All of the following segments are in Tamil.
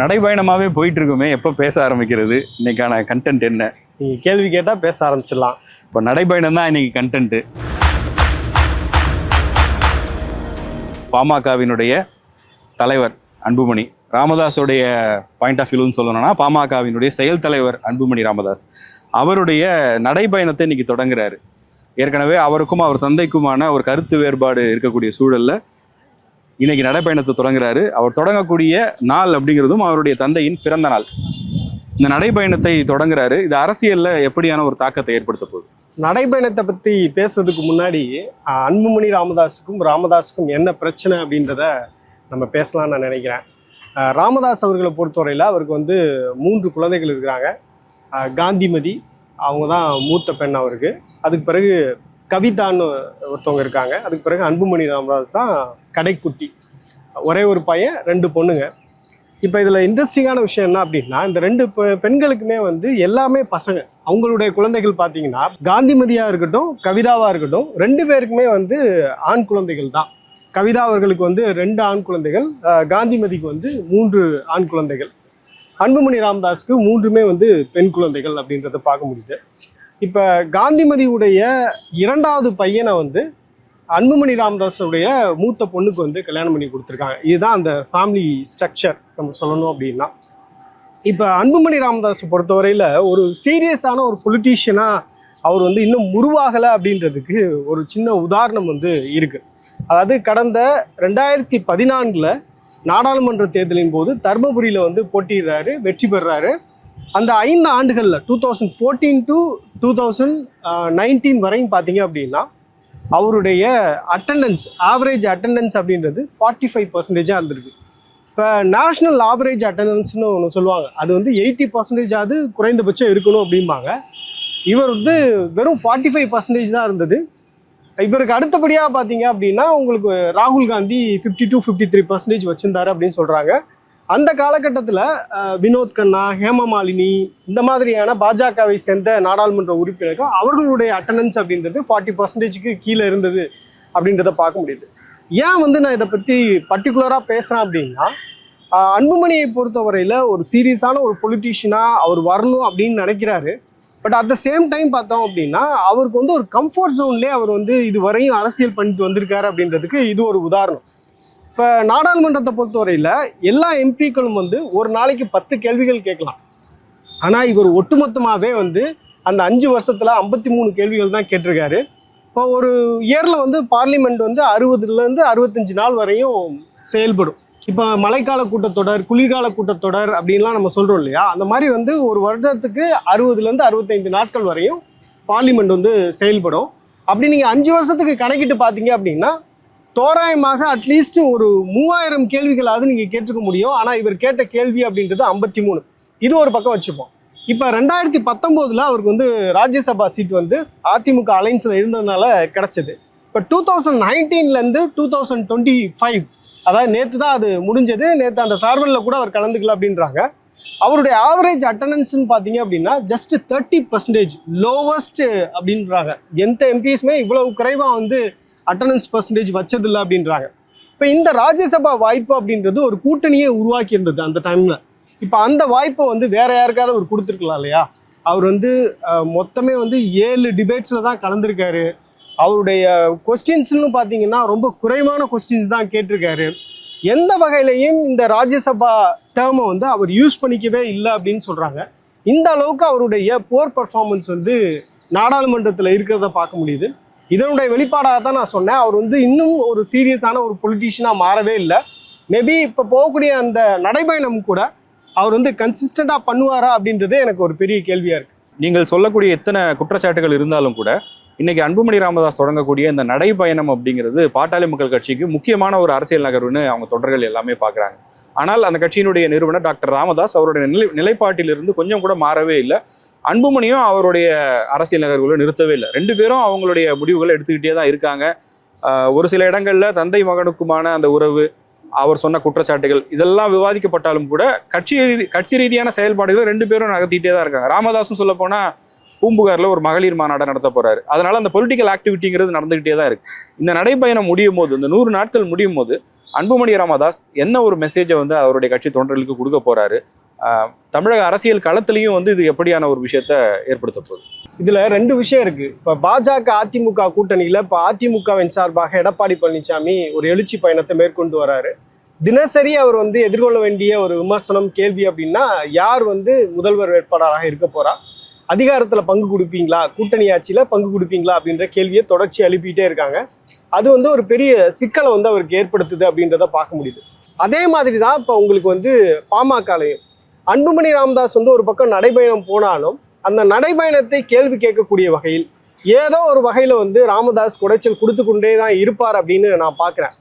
நடைபயணமாவே போயிட்டு இருக்குமே எப்போ பேச ஆரம்பிக்கிறது? இன்னைக்கான கண்டென்ட் என்ன? நீங்க கேள்வி கேட்டா பேச ஆரம்பிச்சிடலாம். இப்போ நடைபயணம் தான் இன்னைக்கு கண்டென்ட் பாமகவினுடைய தலைவர் அன்புமணி ராமதாஸுடைய பாயிண்ட் ஆஃப் வியூன்னு சொல்லணும்னா பாமகவினுடைய செயல் தலைவர் அன்புமணி ராமதாஸ் அவருடைய நடைபயணத்தை இன்னைக்கு தொடங்குறாரு. ஏற்கனவே அவருக்கும் அவர் தந்தைக்குமான ஒரு கருத்து வேறுபாடு இருக்கக்கூடிய சூழல்ல இன்னைக்கு நடைப்பயணத்தை தொடங்குறாரு. அவர் தொடங்கக்கூடிய நாள் அப்படிங்கிறதும் அவருடைய தந்தையின் பிறந்த நாள். இந்த நடைப்பயணத்தை தொடங்குறாரு. இது அரசியல்ல எப்படியான ஒரு தாக்கத்தை ஏற்படுத்த போகுது? நடைப்பயணத்தை பத்தி பேசுறதுக்கு முன்னாடி அன்புமணி ராமதாஸுக்கும் ராமதாஸுக்கும் என்ன பிரச்சனை அப்படின்றத நம்ம பேசலாம்னு நான் நினைக்கிறேன். ராமதாஸ் அவர்களை பொறுத்தவரையில் அவருக்கு வந்து மூன்று குழந்தைகள் இருக்கிறாங்க. காந்திமதி அவங்க தான் மூத்த பெண் அவருக்கு. அதுக்கு பிறகு கவிதான்னு ஒருத்தவங்க இருக்காங்க. அதுக்கு பிறகு அன்புமணி ராமதாஸ் தான் கடைக்குட்டி. ஒரே ஒரு பையன் ரெண்டு பொண்ணுங்க. இப்போ இதில் இன்ட்ரெஸ்டிங்கான விஷயம் என்ன அப்படின்னா இந்த ரெண்டு பெ- பெண்களுக்குமே வந்து எல்லாமே பசங்க. அவங்களுடைய குழந்தைகள் பார்த்தீங்கன்னா காந்திமதியாக இருக்கட்டும் கவிதாவாக இருக்கட்டும் ரெண்டு பேருக்குமே வந்து ஆண் குழந்தைகள் தான். கவிதா அவர்களுக்கு வந்து ரெண்டு ஆண் குழந்தைகள் காந்திமதிக்கு வந்து மூன்று ஆண் குழந்தைகள். அன்புமணி ராமதாஸ்க்கு மூன்றுமே வந்து பெண் குழந்தைகள் அப்படின்றத பார்க்க முடியுது. இப்போ காந்திமதியுடைய இரண்டாவது பையனை வந்து அன்புமணி ராமதாஸுடைய மூத்த பொண்ணுக்கு வந்து கல்யாணம் பண்ணி கொடுத்துருக்காங்க. இதுதான் அந்த ஃபேமிலி ஸ்ட்ரக்சர் நம்ம சொல்லணும் அப்படின்னா. இப்போ அன்புமணி ராமதாஸை பொறுத்தவரையில் ஒரு சீரியஸான ஒரு பொலிட்டீஷியனாக அவர் வந்து இன்னும் உருவாகலை அப்படின்றதுக்கு ஒரு சின்ன உதாரணம் வந்து இருக்குது அதாவது கடந்த ரெண்டாயிரத்தி பதினான்கில் நாடாளுமன்ற தேர்தலின் போது தர்மபுரியில் வந்து போட்டிடுறாரு வெற்றி பெறுறாரு. அந்த ஐந்து ஆண்டுகளில் two thousand fourteen to two thousand nineteen வரையும் பார்த்தீங்க அப்படின்னா அவருடைய அட்டண்டன்ஸ் ஆவரேஜ் அட்டண்டன்ஸ் அப்படின்றது ஃபார்ட்டி ஃபைவ் பர்சன்டேஜாக இருந்திருக்கு. இப்போ நேஷ்னல் ஆவரேஜ் அட்டண்டன்ஸ்னு ஒன்று சொல்லுவாங்க. அது வந்து எயிட்டி பர்சன்டேஜாவது குறைந்தபட்சம் இருக்கணும் அப்படிம்பாங்க. இவர் வந்து வெறும் ஃபார்ட்டி ஃபைவ் பர்சன்டேஜ் தான் இருந்தது. இவருக்கு அடுத்தபடியாக பார்த்தீங்க அப்படின்னா உங்களுக்கு ராகுல் Gandhi fifty two fifty three percentage வச்சுருந்தாரு அப்படின்னு சொல்கிறாங்க அந்த காலகட்டத்தில் வினோத் கண்ணா ஹேமமாலினி இந்த மாதிரியான பாஜகவை சேர்ந்த நாடாளுமன்ற உறுப்பினர்கள் அவர்களுடைய அட்டண்டன்ஸ் அப்படின்றது ஃபார்ட்டி பர்சன்டேஜுக்கு கீழே இருந்தது அப்படின்றத பார்க்க முடியுது. ஏன் வந்து நான் இதை பற்றி பர்டிகுலராக பேசுகிறேன் அப்படின்னா அன்புமணியை பொறுத்தவரையில் ஒரு சீரியஸான ஒரு பொலிட்டீஷியனாக அவர் வரணும் அப்படின்னு நினைக்கிறாரு. But at the same time பார்த்தோம் அப்படின்னா அவருக்கு வந்து ஒரு கம்ஃபர்ட் ஜோன்லேயே அவர் வந்து இது வரையும் அரசியல் பண்ணிட்டு வந்திருக்காரு அப்படின்றதுக்கு இது ஒரு உதாரணம். இப்போ நாடாளுமன்றத்தை பொறுத்தவரையில் எல்லா எம்பிக்களும் வந்து ஒரு நாளைக்கு பத்து கேள்விகள் கேட்கலாம். ஆனால் இவர் ஒட்டுமொத்தமாகவே வந்து அந்த அஞ்சு வருஷத்தில் ஐம்பத்தி மூணு கேள்விகள் தான் கேட்டிருக்காரு. இப்போ ஒரு இயரில் வந்து பார்லிமெண்ட் வந்து அறுபதுலேருந்து அறுபத்தஞ்சு நாள் வரையும் செயல்படும். இப்போ மழைக்கால கூட்டத்தொடர் குளிர்கால கூட்டத்தொடர் அப்படின்லாம் நம்ம சொல்கிறோம் இல்லையா? அந்த மாதிரி வந்து ஒரு வருடத்துக்கு அறுபதுலேருந்து அறுபத்தைந்து நாட்கள் வரையும் பார்லிமெண்ட் வந்து செயல்படும். அப்படி நீங்கள் அஞ்சு வருஷத்துக்கு கணக்கிட்டு பார்த்தீங்க அப்படின்னா தோராயமாக அட்லீஸ்ட் ஒரு மூவாயிரம் கேள்விகளாவது நீங்கள் கேட்டுக்க முடியும். ஆனால் இவர் கேட்ட கேள்வி அப்படின்றது ஐம்பத்தி மூணு. இது ஒரு பக்கம் வச்சுப்போம். இப்போ ரெண்டாயிரத்தி பத்தொம்போதில் அவருக்கு வந்து ராஜ்யசபா சீட் வந்து அதிமுக அலைன்ஸில் இருந்ததுனால கிடச்சிது. இப்போ டூ தௌசண்ட் நைன்டீன்லேருந்து டூ தௌசண்ட் டுவெண்ட்டி ஃபைவ் அதாவது நேற்று தான் அது முடிஞ்சது. நேற்று அந்த ஃபேர்வெல்ல கூட அவர் கலந்துக்கல அப்படின்றாங்க. அவருடைய ஆவரேஜ் அட்டண்டன்ஸ்னு பார்த்தீங்க அப்படின்னா ஜஸ்ட் தேர்ட்டி பர்சன்டேஜ் லோவஸ்ட் அப்படின்றாங்க. எந்த எம்பிஸுமே இவ்வளவு குறைவாக வந்து அட்டண்டன்ஸ் பர்சன்டேஜ் வச்சதில்லை அப்படின்றாங்க. இப்போ இந்த ராஜ்யசபா வாய்ப்பு அப்படின்றது ஒரு கூட்டணியை உருவாக்கி இருந்தது அந்த டைமில் இப்போ அந்த வாய்ப்பை வந்து வேற யாருக்காவது அவர் கொடுத்துருக்கலாம் இல்லையா? அவர் வந்து மொத்தமே வந்து ஏழு டிபேட்ஸில் தான் கலந்துருக்காரு. அவருடைய கொஸ்டின்ஸ்னு பார்த்தீங்கன்னா ரொம்ப குறைவான கொஸ்டின்ஸ் தான் கேட்டிருக்காரு. எந்த வகையிலையும் இந்த ராஜ்யசபா டேர்மை வந்து அவர் யூஸ் பண்ணிக்கவே இல்லை அப்படின்னு சொல்கிறாங்க இந்த அளவுக்கு அவருடைய போர் பர்ஃபார்மன்ஸ் வந்து நாடாளுமன்றத்தில் இருக்கிறத பார்க்க முடியுது. இதனுடைய வெளிப்பாடாக தான் நான் சொன்னேன். அவர் வந்து இன்னும் ஒரு சீரியஸான ஒரு பொலிட்டீஷியனாக மாறவே இல்லை. மேபி இப்போ போகக்கூடிய அந்த நடைபயணம் கூட அவர் வந்து கன்சிஸ்டண்டாக பண்ணுவாரா அப்படின்றது எனக்கு ஒரு பெரிய கேள்வியாக இருக்குது நீங்கள் சொல்லக்கூடிய எத்தனை குற்றச்சாட்டுகள் இருந்தாலும் கூட இன்னைக்கு அன்புமணி ராமதாஸ் தொடங்கக்கூடிய இந்த நடைபயணம் அப்படிங்கிறது பாட்டாளி மக்கள் கட்சிக்கு முக்கியமான ஒரு அரசியல் நகர்வுன்னு அவங்க தொடர்கள் எல்லாமே பார்க்குறாங்க. ஆனால் அந்த கட்சியினுடைய நிறுவனர் டாக்டர் ராமதாஸ் அவருடைய நிலை நிலைப்பாட்டிலிருந்து கொஞ்சம் கூட மாறவே இல்லை. அன்புமணியும் அவருடைய அரசியல் நகர்வுகளை நிறுத்தவே இல்லை. ரெண்டு பேரும் அவங்களுடைய முடிவுகளை எடுத்துக்கிட்டே தான் இருக்காங்க. ஒரு சில இடங்களில் தந்தை மகனுக்குமான அந்த உறவு அவர் சொன்ன குற்றச்சாட்டுகள் இதெல்லாம் விவாதிக்கப்பட்டாலும் கூட கட்சி கட்சி ரீதியான செயல்பாடுகளை ரெண்டு பேரும் நகர்த்திட்டே தான் இருக்காங்க. ராமதாஸும் சொல்ல போனால் பூம்புகாரில் ஒரு மகளிர் மாநாடு நடத்த போறாரு. அதனால அந்த பொலிட்டிக்கல் ஆக்டிவிட்டிங்கிறது நடந்துகிட்டே தான் இருக்கு. இந்த நடைப்பயணம் முடியும் போது இந்த நூறு நாட்கள் முடியும் போது அன்புமணி ராமதாஸ் என்ன ஒரு மெசேஜை வந்து அவருடைய கட்சி தொண்டர்களுக்கு கொடுக்க போறாரு? தமிழக அரசியல் களத்திலையும் வந்து இது எப்படியான ஒரு விஷயத்த ஏற்படுத்த போகுது? இதுல ரெண்டு விஷயம் இருக்கு. இப்ப பாஜக அதிமுக கூட்டணியில இப்ப அதிமுகவின் சார்பாக எடப்பாடி பழனிசாமி ஒரு எழுச்சி பயணத்தை மேற்கொண்டு வராரு. தினசரி அவர் வந்து எதிர்கொள்ள வேண்டிய ஒரு விமர்சனம் கேள்வி அப்படின்னா யார் வந்து முதல்வர் வேட்பாளராக இருக்க போறா? அதிகாரத்துல பங்கு கொடுப்பீங்களா? கூட்டணி ஆட்சியில பங்கு கொடுப்பீங்களா? அப்படின்ற கேள்வியை தொடர்ச்சி எழுப்பிட்டே இருக்காங்க. அது வந்து ஒரு பெரிய சிக்கலை வந்து அவருக்கு ஏற்படுத்துது அப்படின்றத பார்க்க முடியுது. அதே மாதிரி தான் இப்போ உங்களுக்கு வந்து பாமகலையும். அன்புமணி ராமதாஸ் வந்து ஒரு பக்கம் நடைபயணம் போனாலும் அந்த நடைபயணத்தை கேள்வி கேட்கக்கூடிய வகையில் ஏதோ ஒரு வகையில் வந்து ராமதாஸ் குடைச்சல் கொடுத்து கொண்டே தான் இருப்பார் அப்படின்னு நான் பார்க்குறேன்.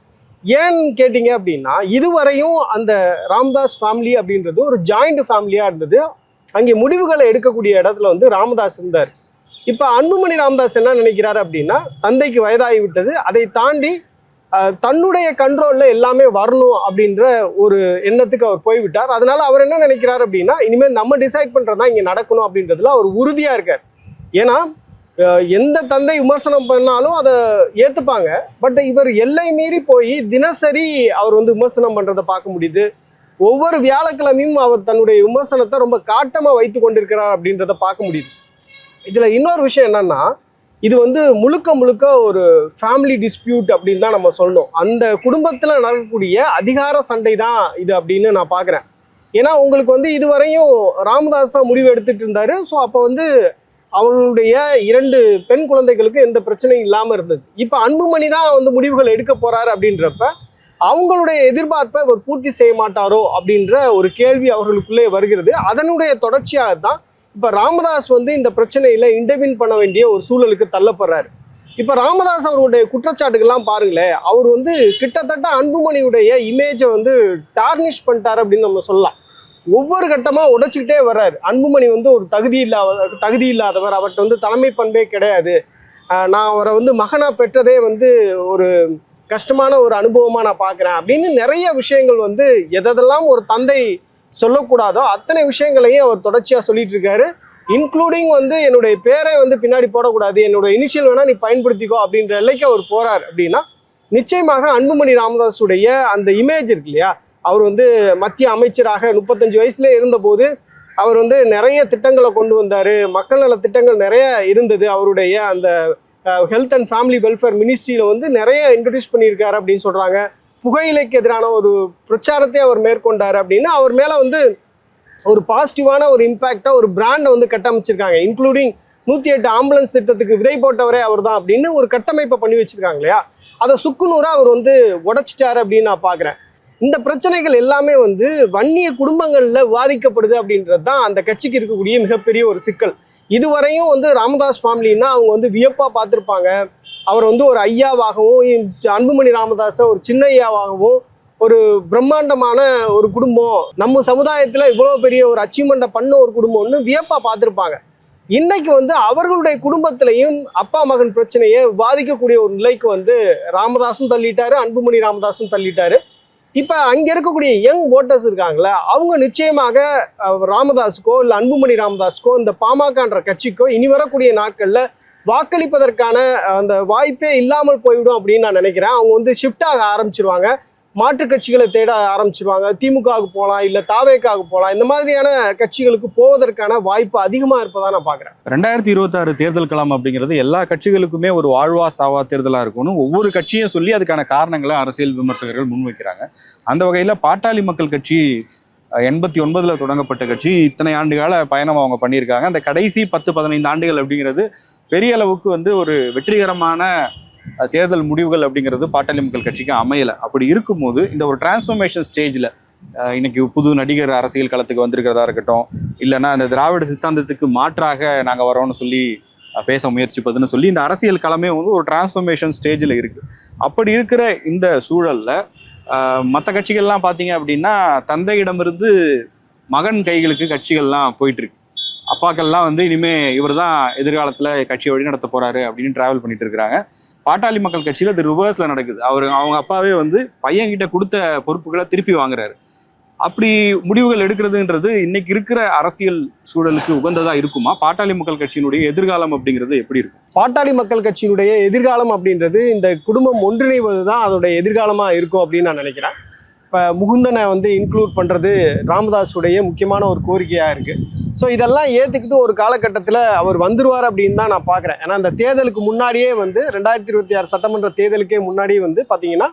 ஏன்னு கேட்டிங்க அப்படின்னா இதுவரையும் அந்த ராமதாஸ் ஃபேமிலி அப்படின்றது ஒரு ஜாயிண்ட் ஃபேமிலியாக இருந்தது. அங்கே முடிவுகளை எடுக்கக்கூடிய இடத்துல வந்து ராமதாஸ் இருந்தார். இப்போ அன்புமணி ராமதாஸ் என்ன நினைக்கிறாரு அப்படின்னா தந்தைக்கு வயதாகி விட்டது. அதை தாண்டி தன்னுடைய கண்ட்ரோலில் எல்லாமே வரணும் அப்படின்ற ஒரு எண்ணத்துக்கு அவர் போய்விட்டார். அதனால அவர் என்ன நினைக்கிறார் அப்படின்னா இனிமேல் நம்ம டிசைட் பண்ணுறது தான் இங்கே நடக்கணும் அப்படின்றதுல அவர் உறுதியாக இருக்கார். ஏன்னா எந்த தந்தை விமர்சனம் பண்ணாலும் அதை ஏற்றுப்பாங்க பட் இவர் எல்லை மீறி போய் தினசரி அவர் வந்து விமர்சனம் பண்ணுறதை பார்க்க முடியுது. ஒவ்வொரு வியாழக்கிழமையும் அவர் தன்னுடைய விமர்சனத்தை ரொம்ப காட்டமாக வைத்து கொண்டிருக்கிறார் அப்படின்றத பார்க்க முடியுது. இதில் இன்னொரு விஷயம் என்னன்னா இது வந்து முழுக்க முழுக்க ஒரு ஃபேமிலி டிஸ்பியூட் அப்படின்னு தான் நம்ம சொல்லணும். அந்த குடும்பத்தில் நடக்கக்கூடிய அதிகார சண்டை தான் இது அப்படின்னு நான் பார்க்குறேன் ஏன்னா உங்களுக்கு வந்து இதுவரையும் ராமதாஸ் தான் முடிவு எடுத்துகிட்டு இருந்தாரு. ஸோ அப்போ வந்து அவர்களுடைய இரண்டு பெண் குழந்தைகளுக்கு எந்த பிரச்சனையும் இல்லாமல் இருந்தது. இப்போ அன்புமணி தான் வந்து முடிவுகள் எடுக்க போகிறாரு அப்படின்றப்ப அவங்களுடைய எதிர்பார்ப்பை அவர் பூர்த்தி செய்ய மாட்டாரோ அப்படின்ற ஒரு கேள்வி அவர்களுக்குள்ளே வருகிறது. அதனுடைய தொடர்ச்சியாக தான் இப்போ ராமதாஸ் வந்து இந்த பிரச்சனையில் இன்டர்வின் பண்ண வேண்டிய ஒரு சூழலுக்கு தள்ளப்படுறாரு. இப்போ ராமதாஸ் அவருடைய குற்றச்சாட்டுக்கெல்லாம் பாருங்களேன் அவர் வந்து கிட்டத்தட்ட அன்புமணியுடைய இமேஜை வந்து டார்னிஷ் பண்ணிட்டாரு அப்படின்னு நம்ம சொல்லலாம். ஒவ்வொரு கட்டமாக உடைச்சிக்கிட்டே வர்றார். அன்புமணி வந்து ஒரு தகுதி இல்லாத தகுதி இல்லாதவர் அவர்கிட்ட வந்து தலைமை பண்பே கிடையாது. நான் அவரை வந்து மகனாக பெற்றதே வந்து ஒரு கஷ்டமான ஒரு அனுபவமாக நான் பார்க்குறேன் அப்படின்னு நிறைய விஷயங்கள் வந்து எதெல்லாம் ஒரு தந்தை சொல்லக்கூடாதோ அத்தனை விஷயங்களையும் அவர் தொடர்ச்சியாக சொல்லிட்டு இருக்காரு இன்க்ளூடிங் வந்து என்னுடைய பேரை வந்து பின்னாடி போடக்கூடாது. என்னோட இனிஷியல் வேணா நீ பயன்படுத்திக்கோ அப்படின்ற எல்லைக்கு அவர் போறார் அப்படின்னா நிச்சயமாக அன்புமணி ராமதாஸுடைய அந்த இமேஜ் இருக்கு இல்லையா? அவர் வந்து மத்திய அமைச்சராக முப்பத்தஞ்சு வயசுல இருந்தபோது அவர் வந்து நிறைய திட்டங்களை கொண்டு வந்தார். மக்கள் நல திட்டங்கள் நிறைய இருந்தது. அவருடைய அந்த ஹெல்த் அண்ட் ஃபேமிலி வெல்ஃபேர் மினிஸ்ட்ரியில் வந்து நிறைய இன்ட்ரடியூஸ் பண்ணியிருக்காரு அப்படின்னு சொல்கிறாங்க புகையிலைக்கு எதிரான ஒரு பிரச்சாரத்தை அவர் மேற்கொண்டார் அப்படின்னு அவர் மேலே வந்து ஒரு பாசிட்டிவான ஒரு இம்பேக்டாக ஒரு பிராண்டை வந்து கட்டமைச்சிருக்காங்க. இன்க்ளூடிங் நூற்றி எட்டு ஆம்புலன்ஸ் திட்டத்துக்கு விதை போட்டவரே அவர் தான் அப்படின்னு ஒரு கட்டமைப்பை பண்ணி வச்சுருக்காங்க இல்லையா? அதை சுக்குநூறாக அவர் வந்து உடைச்சிட்டாரு அப்படின்னு நான் பார்க்குறேன் இந்த பிரச்சனைகள் எல்லாமே வந்து வன்னிய குடும்பங்களில் விவாதிக்கப்படுது அப்படின்றது தான் அந்த கட்சிக்கு இருக்கக்கூடிய மிகப்பெரிய ஒரு சிக்கல். இதுவரையும் வந்து ராமதாஸ் ஃபேமிலின்னா அவங்க வந்து வியப்பாக பார்த்துருப்பாங்க. அவர் வந்து ஒரு ஐயாவாகவும் அன்புமணி ராமதாஸை ஒரு சின்ன ஐயாவாகவும் ஒரு பிரம்மாண்டமான ஒரு குடும்பம். நம்ம சமுதாயத்தில் இவ்வளோ பெரிய ஒரு அச்சீவ்மெண்ட்டை பண்ண ஒரு குடும்பம்னு வியப்பாக பார்த்துருப்பாங்க. இன்னைக்கு வந்து அவர்களுடைய குடும்பத்திலையும் அப்பா மகன் பிரச்சனையை விவாதிக்கக்கூடிய ஒரு நிலைக்கு வந்து ராமதாஸும் தள்ளிட்டாரு அன்புமணி ராமதாஸும் தள்ளிட்டாரு. இப்போ அங்கே இருக்கக்கூடிய யங் ஓட்டர்ஸ் இருக்காங்களே அவங்க நிச்சயமாக ராமதாஸுக்கோ இல்லை அன்புமணி ராமதாஸுக்கோ இந்த பாமகன்ற கட்சிக்கோ இனி வரக்கூடிய நாட்களில் வாக்களிப்பதற்கான அந்த வாய்ப்பே இல்லாமல் போய்விடும் அப்படின்னு நான் நினைக்கிறேன். அவங்க வந்து ஷிஃப்ட் ஆக ஆரம்பிச்சிருவாங்க. மாற்றுக் கட்சிகளை தேட ஆரம்பிச்சிருவாங்க. திமுகவுக்கு போகலாம் இல்லை தாவேக்காவுக்கு போகலாம். இந்த மாதிரியான கட்சிகளுக்கு போவதற்கான வாய்ப்பு அதிகமாக இருப்பதா நான் பார்க்குறேன் ரெண்டாயிரத்தி இருபத்தாறு தேர்தல் களம் அப்படிங்கிறது எல்லா கட்சிகளுக்குமே ஒரு வாழ்வா சாவா தேர்தலாக இருக்கும்னு ஒவ்வொரு கட்சியும் சொல்லி அதுக்கான காரணங்களை அரசியல் விமர்சகர்கள் முன்வைக்கிறாங்க. அந்த வகையில பாட்டாளி மக்கள் கட்சி எண்பத்தி ஒன்பதுல தொடங்கப்பட்ட கட்சி இத்தனை ஆண்டுகால பயணம் அவங்க பண்ணியிருக்காங்க. அந்த கடைசி பத்து பதினைந்து ஆண்டுகள் அப்படிங்கிறது பெரிய அளவுக்கு வந்து ஒரு வெற்றிகரமான தேர்தல் முடிவுகள் அப்படிங்கிறது பாட்டாளி மக்கள் கட்சிக்கு அமையலை. அப்படி இருக்கும்போது இந்த ஒரு டிரான்ஸ்ஃபர்மேஷன் ஸ்டேஜில் இன்னைக்கு புது நடிகர் அரசியல் களத்துக்கு வந்திருக்கிறதா இருக்கட்டும் இல்லைன்னா அந்த திராவிட சித்தாந்தத்துக்கு மாற்றாக நாங்கள் வரோம்னு சொல்லி பேச முயற்சிப்பதுன்னு சொல்லி இந்த அரசியல் களமே வந்து ஒரு டிரான்ஸ்ஃபர்மேஷன் ஸ்டேஜில் இருக்குது அப்படி இருக்கிற இந்த சூழலில் மற்ற கட்சிகள்லாம் பார்த்தீங்க அப்படின்னா தந்தையிடமிருந்து மகன் கைகளுக்கு கட்சிகள்லாம் போயிட்டுருக்கு அப்பாக்கள்லாம் வந்து இனிமே இவர் தான் எதிர்காலத்தில் கட்சியை வழிநடத்த போறாரு அப்படின்னு டிராவல் பண்ணிட்டு இருக்கிறாங்க. பாட்டாளி மக்கள் கட்சியில் அது ரிவர்ஸில் நடக்குது. அவர் அவங்க அப்பாவே வந்து பையன்கிட்ட கொடுத்த பொறுப்புகளை திருப்பி வாங்குறாரு. அப்படி முடிவுகள் எடுக்கிறதுன்றது இன்னைக்கு இருக்கிற அரசியல் சூழலுக்கு உகந்ததா இருக்குமா? பாட்டாளி மக்கள் கட்சியினுடைய எதிர்காலம் அப்படிங்கிறது எப்படி இருக்கும்? பாட்டாளி மக்கள் கட்சியினுடைய எதிர்காலம் அப்படின்றது இந்த குடும்பம் ஒன்றிணைவது தான் அதோடைய எதிர்காலமாக இருக்கும் அப்படின்னு நான் நினைக்கிறேன். இப்போ முகுந்தனை வந்து இன்க்ளூட் பண்ணுறது ராமதாஸுடைய முக்கியமான ஒரு கோரிக்கையாக இருக்குது ஸோ இதெல்லாம் ஏற்றுக்கிட்டு ஒரு காலகட்டத்தில் அவர் வந்துருவார் அப்படின்னு தான் நான் பார்க்குறேன் ஏன்னா அந்த தேர்தலுக்கு முன்னாடியே வந்து ரெண்டாயிரத்தி இருபத்தி ஆறு சட்டமன்ற தேர்தலுக்கே முன்னாடியே வந்து பார்த்தீங்கன்னா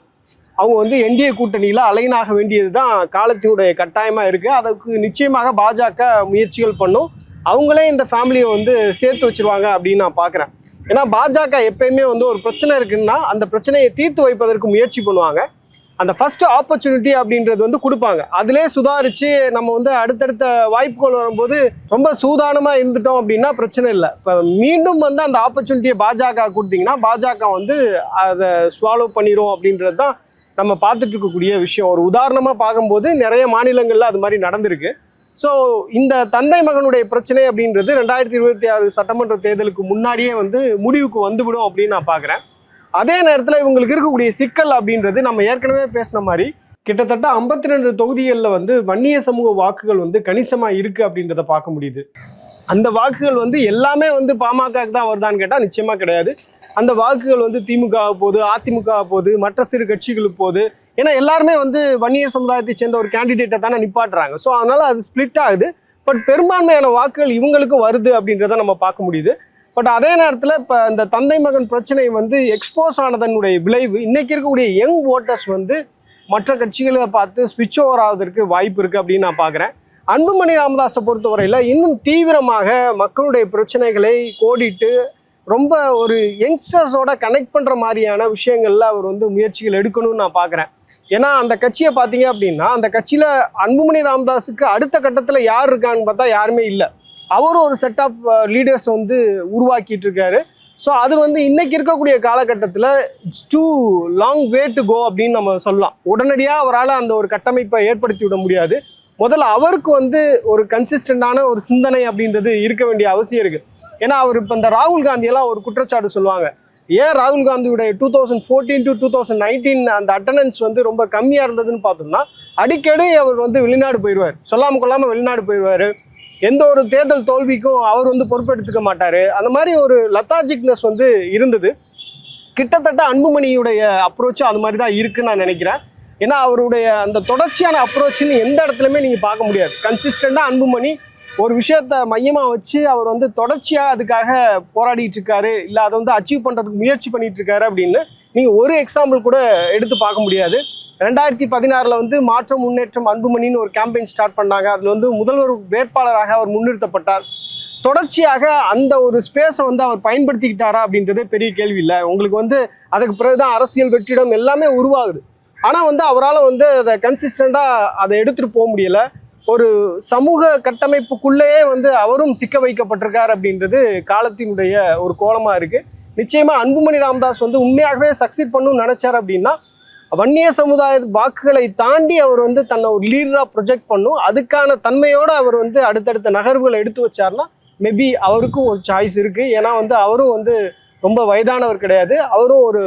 அவங்க வந்து என்டிஏ கூட்டணியில் அலைனாக வேண்டியது தான் காலத்தினுடைய கட்டாயமாக இருக்குது அதுக்கு நிச்சயமாக பாஜக முயற்சிகள் பண்ணும். அவங்களே இந்த ஃபேமிலியை வந்து சேர்த்து வச்சிருவாங்க அப்படின்னு நான் பார்க்குறேன் ஏன்னா பாஜக எப்பயுமே வந்து ஒரு பிரச்சனை இருக்குன்னா அந்த பிரச்சனையை தீர்த்து வைப்பதற்கு முயற்சி பண்ணுவாங்க. அந்த ஃபர்ஸ்ட் ஆப்பர்ச்சுனிட்டி அப்படின்றது வந்து கொடுப்பாங்க. அதிலே சுதாரித்து நம்ம வந்து அடுத்தடுத்த வாய்ப்புகள் வரும்போது ரொம்ப சூதானமாக இருந்துட்டோம் அப்படின்னா பிரச்சனை இல்லை. இப்போ மீண்டும் வந்து அந்த ஆப்பர்ச்சுனிட்டியை பாஜக கொடுத்தீங்கன்னா பாஜக வந்து அதை ஸ்வாலோ பண்ணிடும் அப்படின்றது தான் நம்ம பார்த்துட்டு இருக்கக்கூடிய விஷயம். ஒரு உதாரணமாக பார்க்கும்போது நிறைய மாநிலங்களில் அது மாதிரி நடந்திருக்கு. ஸோ இந்த தந்தை மகனுடைய பிரச்சனை அப்படின்றது ரெண்டாயிரத்தி இருபத்தி ஆறு சட்டமன்ற தேர்தலுக்கு முன்னாடியே வந்து முடிவுக்கு வந்துவிடும் அப்படின்னு நான் பார்க்குறேன். அதே நேரத்தில் இவங்களுக்கு இருக்கக்கூடிய சிக்கல் அப்படின்றது நம்ம ஏற்கனவே பேசின மாதிரி கிட்டத்தட்ட ஐம்பத்தி ரெண்டு தொகுதிகளில் வந்து வன்னிய சமூக வாக்குகள் வந்து கணிசமாக இருக்குது அப்படின்றத பார்க்க முடியுது. அந்த வாக்குகள் வந்து எல்லாமே வந்து பாமகக்கு தான் வருதான்னு கேட்டால் நிச்சயமாக கிடையாது. அந்த வாக்குகள் வந்து திமுக போகுது அதிமுக போகுது மற்ற சிறு கட்சிகளுக்கு போகுது. ஏன்னா எல்லாருமே வந்து வன்னியர் சமுதாயத்தை சேர்ந்த ஒரு கேண்டிடேட்டை தானே நிப்பாட்டுறாங்க. ஸோ அதனால் அது ஸ்ப்ளிட் ஆகுது. பட் பெரும்பான்மையான வாக்குகள் இவங்களுக்கும் வருது அப்படின்றத நம்ம பார்க்க முடியுது. பட் அதே நேரத்தில் இப்போ இந்த தந்தை மகன் பிரச்சனை வந்து எக்ஸ்போஸ் ஆனதனுடைய விளைவு இன்னைக்கு இருக்கக்கூடிய யங் ஓட்டர்ஸ் வந்து மற்ற கட்சிகளை பார்த்து ஸ்விட்ச் ஓவர் ஆவதற்கு வாய்ப்பு இருக்குது அப்படின்னு நான் பார்க்குறேன் அன்புமணி ராமதாஸை பொறுத்தவரையில் இன்னும் தீவிரமாக மக்களுடைய பிரச்சனைகளை கோடிட்டு ரொம்ப ஒரு யங்ஸ்டர்ஸோட கனெக்ட் பண்ணுற மாதிரியான விஷயங்களில் அவர் வந்து முயற்சிகள் எடுக்கணும்னு நான் பார்க்குறேன் ஏன்னா அந்த கட்சியை பார்த்தீங்க அப்படின்னா அந்த கட்சியில் அன்புமணி ராமதாஸுக்கு அடுத்த கட்டத்தில் யார் இருக்கான்னு பார்த்தா யாருமே இல்லை. அவரும் ஒரு செட் ஆஃப் லீடர்ஸ் வந்து உருவாக்கிட்டு இருக்காரு ஸோ அது வந்து இன்னைக்கு இருக்கக்கூடிய காலகட்டத்தில் it's too long way to go அப்படின்னு நம்ம சொல்லலாம். உடனடியாக அவரால் அந்த ஒரு கட்டமைப்பை ஏற்படுத்தி விட முடியாது. முதல்ல அவருக்கு வந்து ஒரு கன்சிஸ்டண்டான ஒரு சிந்தனை அப்படின்றது இருக்க வேண்டிய அவசியம் இருக்குது ஏன்னா அவர் இப்போ இந்த ராகுல் காந்தியெல்லாம் ஒரு குற்றச்சாட்டு சொல்லுவாங்க. ஏன் ராகுல் காந்தியுடைய two thousand fourteen to two thousand nineteen அந்த அட்டண்டன்ஸ் வந்து ரொம்ப கம்மியாக இருந்ததுன்னு பார்த்தோம்னா அடிக்கடி அவர் வந்து வெளிநாடு போயிடுவார் சொல்லாமல் கொள்ளாமல் வெளிநாடு போயிடுவார் எந்த ஒரு தேர்தல் தோல்விக்கும் அவர் வந்து பொறுப்பெடுத்துக்க மாட்டார். அந்த மாதிரி ஒரு லத்தாஜிக்னஸ் வந்து இருந்தது. கிட்டத்தட்ட அன்புமணியுடைய அப்ரோச்சும் அது மாதிரி தான் இருக்குன்னு நான் நினைக்கிறேன். ஏன்னா அவருடைய அந்த தொடர்ச்சியான அப்ரோச்சுன்னு எந்த இடத்துலையுமே நீங்கள் பார்க்க முடியாது. கன்சிஸ்டண்டாக அன்புமணி ஒரு விஷயத்த மையமாக வச்சு அவர் வந்து தொடர்ச்சியாக அதுக்காக போராடிட்டு இருக்காரு. இல்லை அதை வந்து அச்சீவ் பண்ணுறதுக்கு முயற்சி பண்ணிட்டு இருக்காரு அப்படின்னு நீங்கள் ஒரு எக்ஸாம்பிள் கூட எடுத்து பார்க்க முடியாது. ரெண்டாயிரத்தி பதினாறில் வந்து மாற்றம் முன்னேற்றம் அன்புமணின்னு ஒரு கேம்பெயின் ஸ்டார்ட் பண்ணாங்க. அதில் வந்து முதல்வர் வேட்பாளராக அவர் முன்னிறுத்தப்பட்டார். தொடர்ச்சியாக அந்த ஒரு ஸ்பேஸை வந்து அவர் பயன்படுத்திக்கிட்டாரா அப்படின்றதே பெரிய கேள்வி இல்லை. உங்களுக்கு வந்து அதுக்கு பிறகுதான் அரசியல் வெற்றிடம் எல்லாமே உருவாகுது. ஆனால் வந்து அவரால் வந்து அதை கன்சிஸ்டண்டாக அதை எடுத்துகிட்டு போக முடியலை. ஒரு சமூக கட்டமைப்புக்குள்ளேயே வந்து அவரும் சிக்க வைக்கப்பட்டிருக்கார் அப்படின்றது காலத்தினுடைய ஒரு கோலமாக இருக்குது நிச்சயமாக அன்புமணி ராமதாஸ் வந்து உண்மையாகவே சக்சீட் பண்ணணும்னு நினச்சார் அப்படின்னா வன்னிய சமுதாய வாக்குகளை தாண்டி அவர் வந்து தன்னை ஒரு லீடராக ப்ரொஜெக்ட் பண்ணும். அதுக்கான தன்மையோடு அவர் வந்து அடுத்தடுத்த நகர்வுகளை எடுத்து வச்சார்னா மேபி அவருக்கும் ஒரு சாய்ஸ் இருக்குது ஏன்னா வந்து அவரும் வந்து ரொம்ப வயதானவர் கிடையாது. அவரும் ஒரு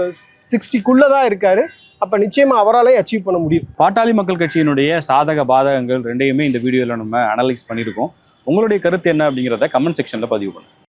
சிக்ஸ்டிக்குள்ளே தான் இருக்கார். அப்போ நிச்சயமாக அவராலே அச்சீவ் பண்ண முடியும். பாட்டாளி மக்கள் கட்சியினுடைய சாதக பாதகங்கள் ரெண்டையுமே இந்த வீடியோவில் நம்ம அனலைஸ் பண்ணியிருக்கோம். உங்களுடைய கருத்து என்ன அப்படிங்கிறத கமெண்ட் செக்ஷனில் பதிவு பண்ணுங்கள்